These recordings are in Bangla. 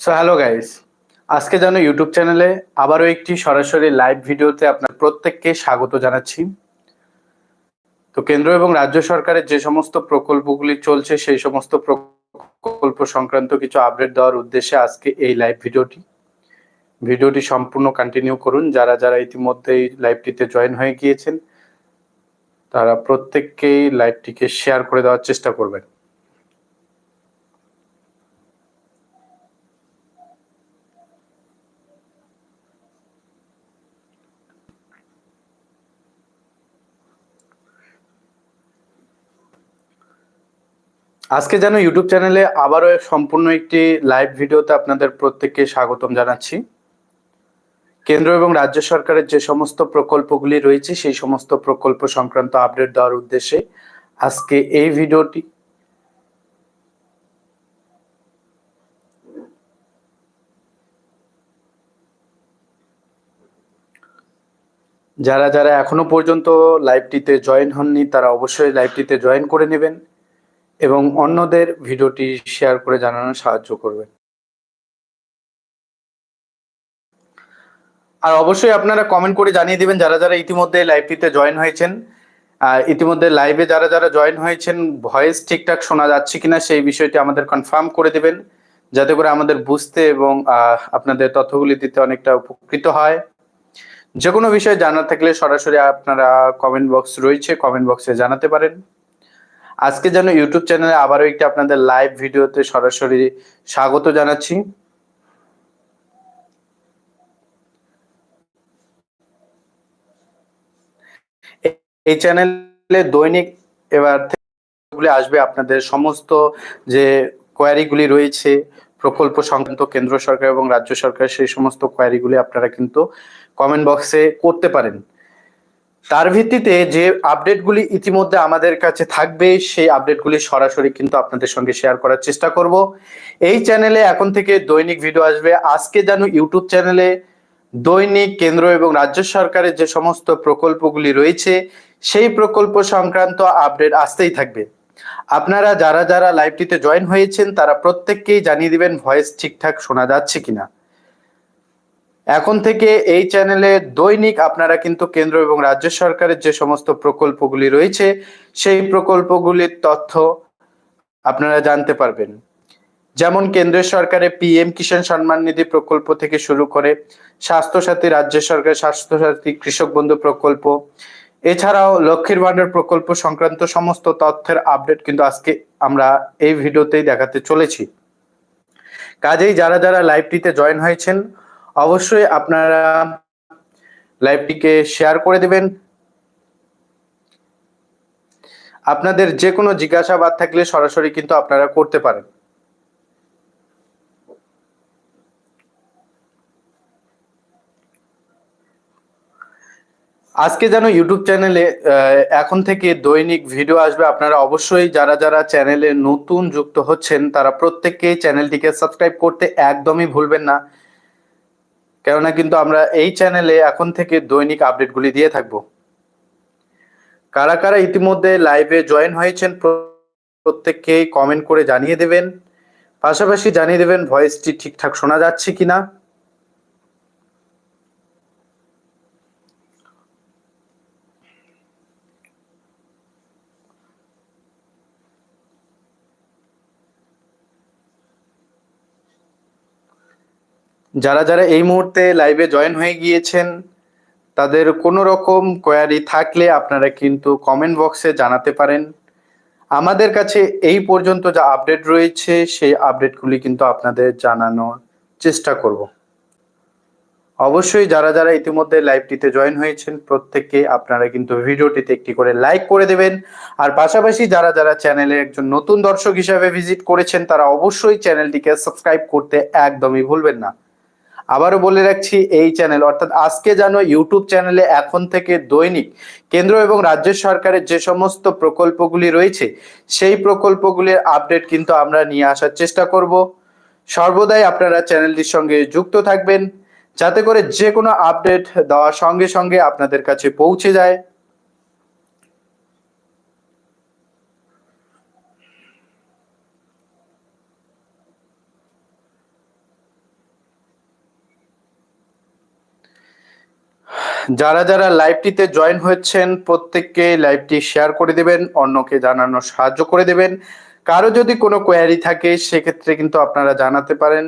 সো হ্যালো গাইস আজকে যেন ইউটিউব চ্যানেলে আবারও একটি সরাসরি লাইভ ভিডিওতে আপনার প্রত্যেককে স্বাগত জানাচ্ছি। তো কেন্দ্র এবং রাজ্য সরকারের যে সমস্ত প্রকল্পগুলি চলছে, সেই সমস্ত প্রকল্প সংক্রান্ত কিছু আপডেট দেওয়ার উদ্দেশ্যে আজকে এই লাইভ ভিডিওটি ভিডিওটি সম্পূর্ণ কন্টিনিউ করুন। যারা যারা ইতিমধ্যে এই লাইভটিতে জয়েন হয়ে গিয়েছেন, তারা প্রত্যেককেই লাইভটিকে শেয়ার করে দেওয়ার চেষ্টা করবেন। আজকে যেন ইউটিউব চ্যানেলে আবারও সম্পূর্ণ একটি লাইভ ভিডিওতে আপনাদের প্রত্যেককে স্বাগতম জানাচ্ছি। কেন্দ্র এবং রাজ্য সরকারের যে সমস্ত প্রকল্পগুলি রয়েছে, সেই সমস্ত প্রকল্প সংক্রান্ত আপডেট দেওয়ার উদ্দেশ্যে আজকে এই ভিডিওটি যারা যারা এখনও পর্যন্ত লাইভটিতে জয়েন হননি, তারা অবশ্যই লাইভটিতে জয়েন করে নেবেন। এবং অন্যদের ভিডিওটি শেয়ার করে জানানোর সাহায্য করবেন। আর অবশ্যই আপনারা কমেন্ট করে জানিয়ে দিবেন যারা যারা ইতিমধ্যে লাইভটিতে জয়েন হয়েছেন। আর ইতিমধ্যে লাইভে যারা যারা জয়েন হয়েছেন ভয়েস ঠিকঠাক শোনা যাচ্ছে কিনা সেই বিষয়টি আমাদের কনফার্ম করে দিবেন। যাতে করে আমাদের বুঝতে এবং আপনাদের তথ্যগুলি দিতে অনেকটা উপকৃত হয়। যে কোনো বিষয় জানার থাকলে সরাসরি আপনারা কমেন্ট বক্স রয়েছে কমেন্ট বক্সে জানাতে পারেন। আজকে যেন ইউটিউব চ্যানেলে আবারও একটি আপনাদের লাইভ ভিডিওতে সরাসরি স্বাগত জানাচ্ছি। এই চ্যানেলে দৈনিক এবার আসবে আপনাদের সমস্ত যে কোয়ারিগুলি রয়েছে, প্রকল্প সংক্রান্ত কেন্দ্র সরকার এবং রাজ্য সরকার, সেই সমস্ত কোয়ারিগুলি আপনারা কিন্তু কমেন্ট বক্সে করতে পারেন। তার ভিত্তিতে যে আপডেটগুলি ইতিমধ্যে আমাদের কাছে থাকবে, সেই আপডেটগুলি সরাসরি কিন্তু আপনাদের সঙ্গে শেয়ার করার চেষ্টা করব। এই চ্যানেলে এখন থেকে দৈনিক ভিডিও আসবে। আজকে যেন ইউটিউব চ্যানেলে দৈনিক কেন্দ্র এবং রাজ্য সরকারের যে সমস্ত প্রকল্পগুলি রয়েছে, সেই প্রকল্প সংক্রান্ত আপডেট আসতেই থাকবে। আপনারা যারা যারা লাইভটিতে জয়েন হয়েছেন, তারা প্রত্যেককেই জানিয়ে দিবেন ভয়েস ঠিকঠাক শোনা যাচ্ছে কিনা। এখন থেকে এই চ্যানেলে দৈনিক আপনারা কিন্তু কেন্দ্র এবং রাজ্য সরকারের যে সমস্ত প্রকল্পগুলি রয়েছে, সেই প্রকল্পগুলির তথ্য আপনারা জানতে পারবেন। যেমন কেন্দ্রীয় সরকারের পিএম কিষাণ সম্মান নিধি প্রকল্প থেকে শুরু করে স্বাস্থ্যসাথী, রাজ্য সরকার স্বাস্থ্যসাথী, কৃষক বন্ধু প্রকল্প, এছাড়াও লক্ষ্মীর ভান্ডার প্রকল্প সংক্রান্ত সমস্ত তথ্যের আপডেট কিন্তু আজকে আমরা এই ভিডিওতেই দেখাতে চলেছি। কাজেই যারা যারা লাইভটিতে জয়েন হয়েছেন অবশ্যই আপনারা লাইভটিকে শেয়ার করে দেবেন। আপনাদের যে কোনো জিজ্ঞাসাবাদ থাকলে সরাসরি কিন্তু আপনারা করতে পারেন। আজকে যেন ইউটিউব চ্যানেলে এখন থেকে দৈনিক ভিডিও আসবে, আপনারা অবশ্যই যারা যারা চ্যানেলে নতুন যুক্ত হচ্ছেন, তারা প্রত্যেককেই চ্যানেলটিকে সাবস্ক্রাইব করতে একদমই ভুলবেন না। কেননা কিন্তু আমরা এই চ্যানেলে এখন থেকে দৈনিক আপডেটগুলি দিয়ে থাকব। কারা কারা ইতিমধ্যে লাইভে জয়েন হয়েছেন প্রত্যেককেই কমেন্ট করে জানিয়ে দেবেন। পাশাপাশি জানিয়ে দেবেন ভয়েসটি ঠিকঠাক শোনা যাচ্ছে কিনা। যারা যারা এই মুহূর্তে লাইভে জয়েন হয়ে গিয়েছেন, তাদের কোনো রকম কোয়ারি থাকলে আপনারা কিন্তু কমেন্ট বক্সে জানাতে পারেন। আমাদের কাছে এই পর্যন্ত যা আপডেট রয়েছে, সেই আপডেটগুলি কিন্তু আপনাদের জানানোর চেষ্টা করব। অবশ্যই যারা যারা ইতিমধ্যে লাইভটিতে জয়েন হয়েছেন, প্রত্যেককে আপনারা কিন্তু ভিডিওটিতে একটি করে লাইক করে দেবেন। আর পাশাপাশি যারা যারা চ্যানেলে একজন নতুন দর্শক হিসাবে ভিজিট করেছেন, তারা অবশ্যই চ্যানেলটিকে সাবস্ক্রাইব করতে একদমই ভুলবেন না। আবারও বলে রাখছি, এই চ্যানেল অর্থাৎ আজকে যেন ইউটিউব চ্যানেলে এখন থেকে দৈনিক কেন্দ্র এবং রাজ্য সরকারের যে সমস্ত প্রকল্পগুলি রয়েছে, সেই প্রকল্পগুলির আপডেট কিন্তু আমরা নিয়ে আসার চেষ্টা করব। সর্বদাই আপনারা চ্যানেলটির সঙ্গে যুক্ত থাকবেন, যাতে করে যে কোনো আপডেট দেওয়ার সঙ্গে সঙ্গে আপনাদের কাছে পৌঁছে যায়। যারা যারা লাইভটিতে জয়েন হয়েছেন, প্রত্যেককে লাইভটি শেয়ার করে দেবেন, অন্যকে জানানোর সাহায্য করে দেবেন। কারও যদি কোনো কোয়ারি থাকে, সেক্ষেত্রে কিন্তু আপনারা জানাতে পারেন।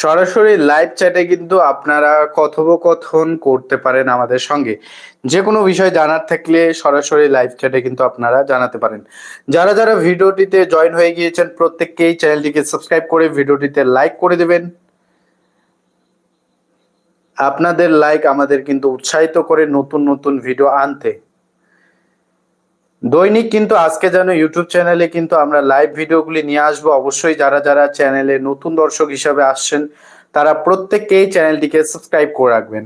সরাসরি লাইভ চ্যাটে কিন্তু আপনারা কথোপকথন করতে পারেন আমাদের সঙ্গে। যে কোনো বিষয় জানার থাকলে সরাসরি লাইভ চ্যাটে কিন্তু আপনারা জানাতে পারেন। যারা যারা ভিডিওটিতে জয়েন হয়ে গিয়েছেন, প্রত্যেককেই চ্যানেলটিকে সাবস্ক্রাইব করে ভিডিওটিতে লাইক করে দেবেন। আপনাদের লাইক আমাদের কিন্তু উৎসাহিত করে নতুন নতুন ভিডিও আনতে। দৈনিক কিন্তু আজকে যেন ইউটিউব চ্যানেলে কিন্তু আমরা লাইভ ভিডিওগুলি নিয়ে আসব। অবশ্যই যারা যারা চ্যানেলে নতুন দর্শক হিসাবে আসছেন, তারা প্রত্যেককেই চ্যানেলটিকে সাবস্ক্রাইব করে রাখবেন।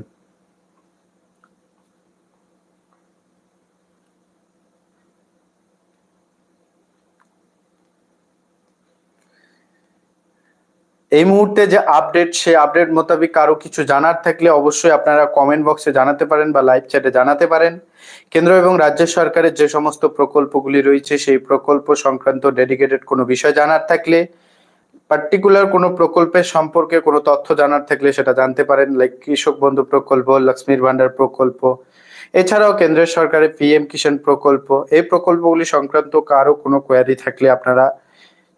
এই মুহূর্তে যে আপডেট সে আপডেট মোতাবেক কারও কিছু জানার থাকলে অবশ্যই আপনারা কমেন্ট বক্সে জানাতে পারেন বা লাইভ চ্যাটে জানাতে পারেন। কেন্দ্র এবং রাজ্য সরকারের যে সমস্ত প্রকল্পগুলি রয়েছে, সেই প্রকল্প সংক্রান্ত ডেডিকেটেড কোনো বিষয় জানার থাকলে পার্টিকুলার কোনো প্রকল্পের সম্পর্কে কোনো তথ্য জানার থাকলে সেটা জানতে পারেন লাইক কৃষক বন্ধু প্রকল্প, লক্ষ্মীর ভান্ডার প্রকল্প। এছাড়াও কেন্দ্রের সরকারের পিএম কিষাণ প্রকল্প, এই প্রকল্পগুলি সংক্রান্ত কারও কোনো কোয়ারি থাকলে আপনারা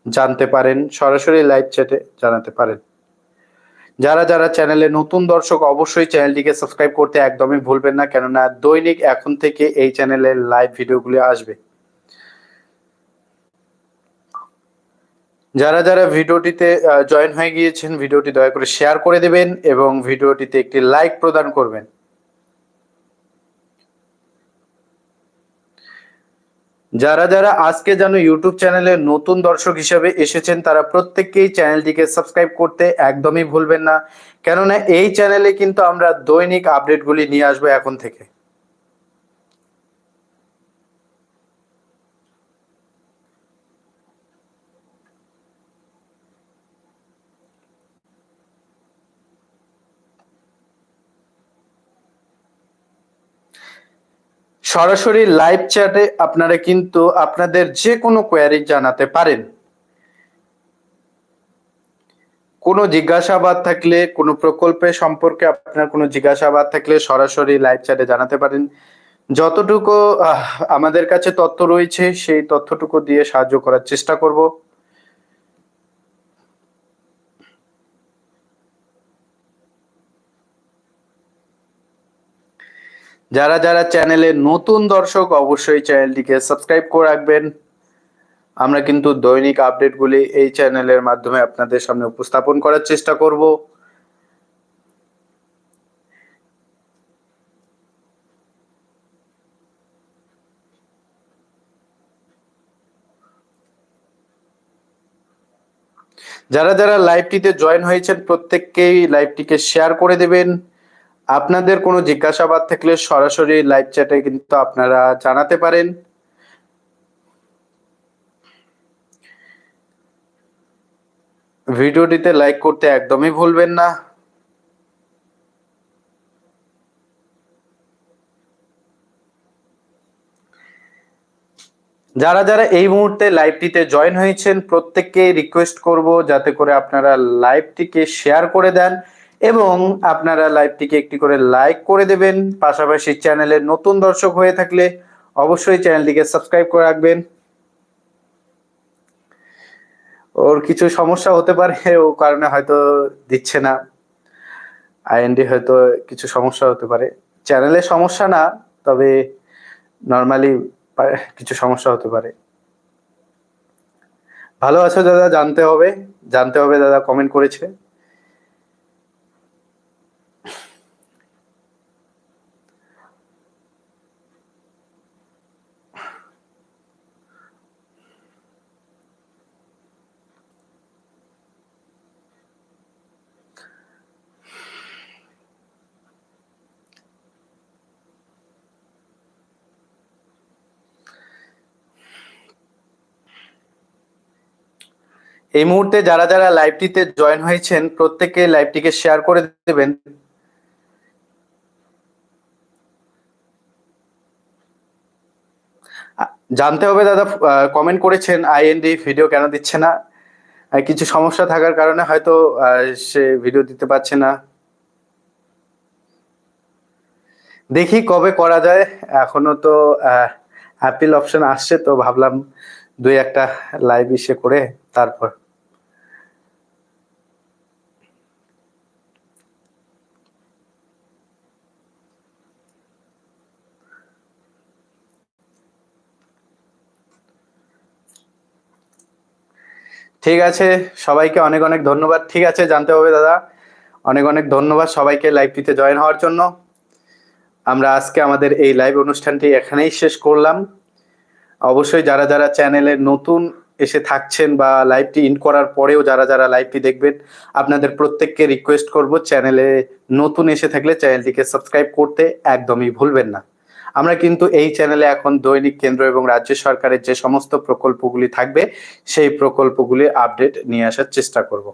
জানতে পারেন, সরাসরি লাইভ চ্যাটে জানাতে পারেন। যারা যারা চ্যানেলে নতুন দর্শক, অবশ্যই চ্যানেলটিকে সাবস্ক্রাইব করতে একদমই ভুলবেন না, কেননা দৈনিক এখন থেকে এই চ্যানেলে লাইভ ভিডিওগুলি আসবে। যারা যারা ভিডিওটিতে জয়েন হয়ে গিয়েছেন ভিডিওটি দয়া করে শেয়ার করে দেবেন এবং ভিডিওটিতে একটি লাইক প্রদান করবেন। যারা যারা আজকে যেন ইউটিউব চ্যানেলে নতুন দর্শক হিসেবে এসেছেন, তারা প্রত্যেককেই চ্যানেলটিকে সাবস্ক্রাইব করতে একদমই ভুলবেন না। কেননা এই চ্যানেলে কিন্তু আমরা দৈনিক আপডেটগুলি নিয়ে আসব এখন থেকে। সরাসরি লাইভ চ্যাটে আপনারা কিন্তু আপনাদের যে কোনো কোয়ারি জানাতে পারেন। কোনো জিজ্ঞাসাবাদ থাকলে, কোনো প্রকল্পে সম্পর্কে আপনার কোনো জিজ্ঞাসাবাদ থাকলে সরাসরি লাইভ চ্যাটে জানাতে পারেন। যতটুকু আমাদের কাছে তথ্য রয়েছে, সেই তথ্যটুকু দিয়ে সাহায্য করার চেষ্টা করব। যারা যারা চ্যানেলে নতুন দর্শক, অবশ্যই চ্যানেলটিকে সাবস্ক্রাইব করে রাখবেন। আমরা কিন্তু দৈনিক আপডেটগুলি এই চ্যানেলের মাধ্যমে আপনাদের সামনে উপস্থাপন করার চেষ্টা করব। যারা যারা লাইভটিতে জয়েন হয়েছেন, প্রত্যেককেই লাইভটিকে শেয়ার করে দেবেন। আপনাদের কোনো জিজ্ঞাসাবাদ থাকলে সরাসরি লাইভ চ্যাটে কিন্তু আপনারা জানাতে পারেন। ভিডিওটিতে লাইক করতে একদমই ভুলবেন না। যারা যারা এই মুহূর্তে লাইভটিতে জয়েন হয়েছেন, প্রত্যেককে রিকোয়েস্ট করব যাতে করে আপনারা লাইভটিকে শেয়ার করে দেন। এবং আপনারা লাইভটিকে একটি করে লাইক করে দেবেন। পাশাপাশি চ্যানেলের নতুন দর্শক হয়ে থাকলে অবশ্যই চ্যানেলটিকে সাবস্ক্রাইব করে রাখবেন। ওর কিছু সমস্যা হতে পারে, ও কারণে হয়তো দিচ্ছে না। আইএনডি হয়তো কিছু সমস্যা হতে পারে। চ্যানেলের সমস্যা না, তবে নর্মালি কিছু সমস্যা হতে পারে। ভালো আছো দাদা, জানতে হবে। জানতে হবে দাদা কমেন্ট করেছে। এই মুহূর্তে যারা যারা লাইভটিতে জয়েন হয়েছেন, প্রত্যেকে লাইভটিকে শেয়ার করে দেবেন। জানতে হবে দাদা কমেন্ট করেছেন আইএনডি ভিডিও কেন দিচ্ছে না? কিছু সমস্যা থাকার কারণে হয়তো সে ভিডিও দিতে পারছে না। দেখি কবে করা যায়। এখনও তো অ্যাপিল অপশন আসছে, তো ভাবলাম দুই একটা লাইভ ইসে করে, তারপর। ঠিক আছে, সবাইকে অনেক অনেক ধন্যবাদ। ঠিক আছে, জানতে হবে দাদা। অনেক অনেক ধন্যবাদ সবাইকে লাইভটিতে জয়েন হওয়ার জন্য। আমরা আজকে আমাদের এই লাইভ অনুষ্ঠানটি এখানেই শেষ করলাম। অবশ্যই যারা যারা চ্যানেলে নতুন এসে থাকছেন বা লাইভটি ইন করার পরেও যারা যারা লাইভটি দেখবেন, আপনাদের প্রত্যেককে রিকোয়েস্ট করব চ্যানেলে নতুন এসে থাকলে চ্যানেলটিকে সাবস্ক্রাইব করতে একদমই ভুলবেন না। আমরা কিন্তু এই চ্যানেলে এখন দৈনিক কেন্দ্র এবং রাজ্য সরকারের যে সমস্ত প্রকল্পগুলি থাকবে, সেই প্রকল্পগুলি আপডেট নিয়ে আসার চেষ্টা করব।